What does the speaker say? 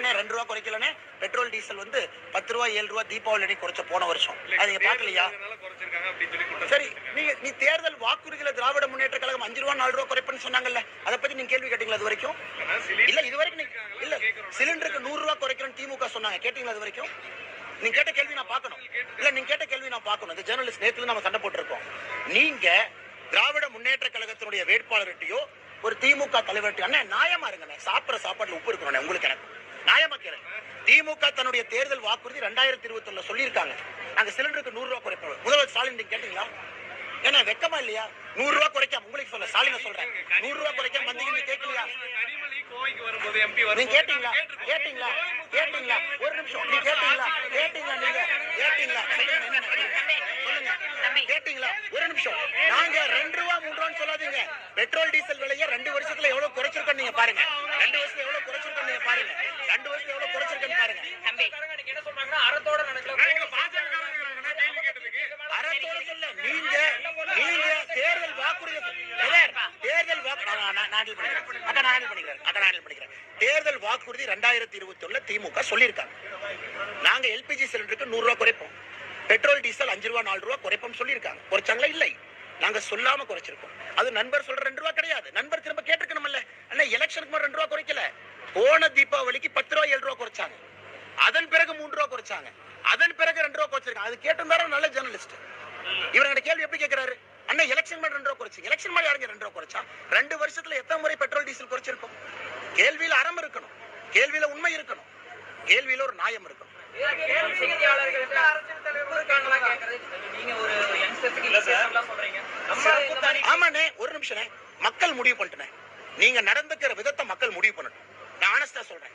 இல்லண்ணே ரெண்டு ரூபா குறைக்கலண்ணே பெட்ரோல் டீசல் வந்து பத்து ரூபா ஏழு ரூபா தீபாவளி அன்னைக்கு குறைச்ச போன வருஷம். அது நீங்க பாக்கலையா? சரி நீங்க நீ தேர்தல் வாக்குறுதியில திராவிட முன்னேற்ற கழகம் அஞ்சு ரூபா நாலு ரூபா குறைப்புன்னு சொன்னாங்கல்ல அதை பத்தி நீங்க கேள்வி கேட்டீங்களா அது வரைக்கும்? இல்ல இது வரைக்கும் இல்ல சிலிண்டருக்கு நூறு ரூபா குறைக்கிறேன்னு திமுக சொன்னாங்க. கேட்டீங்களா அது வரைக்கும்? நீங்க கேட்ட கேள்வி நான் பார்க்கணும். இல்ல நீங்க கேட்ட கேள்வி நான் பார்க்கணும். இந்த ஜேர்னலிஸ்ட் நேத்துல நம்ம சண்டை போட்டிருக்கோம். நீங்க திராவிட முன்னேற்ற கழகத்தினுடைய வேட்பாளர்கிட்டயோ ஒரு திமுக தலைவர்கிட்ட அண்ணே நியாயமா இருங்கண்ணே சாப்பிடுற சாப்பாடுல உப்பு இருக்கணும் உங்களுக்கு எனக்கு. நியாயமா கேளுங்க. திமுக தன்னுடைய தேர்தல் வாக்குறுதி ரெண்டாயிரத்தி இருபத்தி ஒண்ணுல சொல்லியிருக்காங்க. நாங்க சிலிண்டருக்கு நூறு ரூபாய் குறைப்போம் முதல்வர் ஸ்டாலின் நீங்க கேட்டீங்களா? ஏன்னா வெக்கமா இல்லையா? நூறு ரூபாய் குறைக்காம உங்களுக்கு சொல்ல ஸ்டாலின் சொல்றேன். நூறு ரூபாய் குறைக்காம வந்தீங்கன்னு கேட்கலையா? நீங்க கேட்டீங்களா? கேட்டீங்களா? கேட்டீங்களா? ஒரு நிமிஷம். நீங்க கேட்டீங்களா? கேட்டீங்களா நீங்க? கேட்டீங்களா? சொல்லுங்க, கேட்டீங்களா? ஒரு நிமிஷம். நாங்க ரெண்டு ரூபா மூணு ரூபான்னு சொல்லாதீங்க. பெட்ரோல் டீசல் விலைய ரெண்டு வருஷத்துல எவ்வளவு குறைச்சிருக்கோம் நீங்க பாருங்க ரெண்டு வருஷத்துல எவ்வளவு குறைச்சிருக்கோம் நீங்க பாருங்க ரெண்டு வருஷத்துல எவ்வளவு குறைச்சிருக்கோன்னு பாருங்க என்ன சொல்றாங்கன்னா அறத்தோட நடக்கல அறத்தோட சொல்ல நீங்க நீங்க தேர்தல் வாக்குறுதி தேர்தல் தேர்தல் ரெண்டாயிரத்தி இருபத்தி ஒண்ணுல திமுக சொல்லியிருக்காங்க. நாங்க எல்பிஜி சிலிண்டருக்கு நூறு ரூபாய் குறைப்போம். பெட்ரோல் டீசல் அஞ்சு ரூபா நாலு ரூபா குறைப்போம் சொல்லியிருக்காங்க. குறைச்சாங்களா? இல்லை. நாங்க சொல்லாம குறைச்சிருக்கோம். அது நண்பர் சொல்ற ரெண்டு ரூபா கிடையாது. நண்பர் திரும்ப கேட்டுக்கணும்ல அண்ணா எலெக்ஷனுக்கு ரெண்டு ரூபா குறைக்கல. போன தீபாவளிக்கு பத்து ரூபா ஏழு ரூபா குறைச்சாங்க. அதன் பிறகு மூன்று ரூபா குறைச்சாங்க. அதன் பிறகு ரெண்டு ரூபா குறைச்சிருக்காங்க. அது கேட்டிருந்தாரு? நல்ல ஜேர்னலிஸ்ட் இவருடைய கேள்வி எப்படி கேட்கிறாரு? அண்ணா எலெக்ஷன் மாதிரி ரெண்டு ரூபா குறைச்சி. எலெக்ஷன் மாதிரி யாருங்க ரெண்டு ரூபா குறைச்சா? ரெண்டு வருஷத்துல எத்தனை முறை பெட்ரோல் டீசல் குறைச்சிருக்கோம்? கேள்வியில அறம் இருக்கணும். கேள்வியில உண்மை இருக்கணும். கேள்வியில ஒரு நியாயம் இருக்கணும். ஒரு யங்ஸ்டர்ஸ்க்கு ஆமாண்ணே ஒரு நிமிஷம்ண்ணே மக்கள் முடிவு பண்ணிட்டனே நீங்க நடந்துக்கிற விதத்தை மக்கள் முடிவு பண்ணணும் நான் ஆனஸ்டா சொல்றேன்.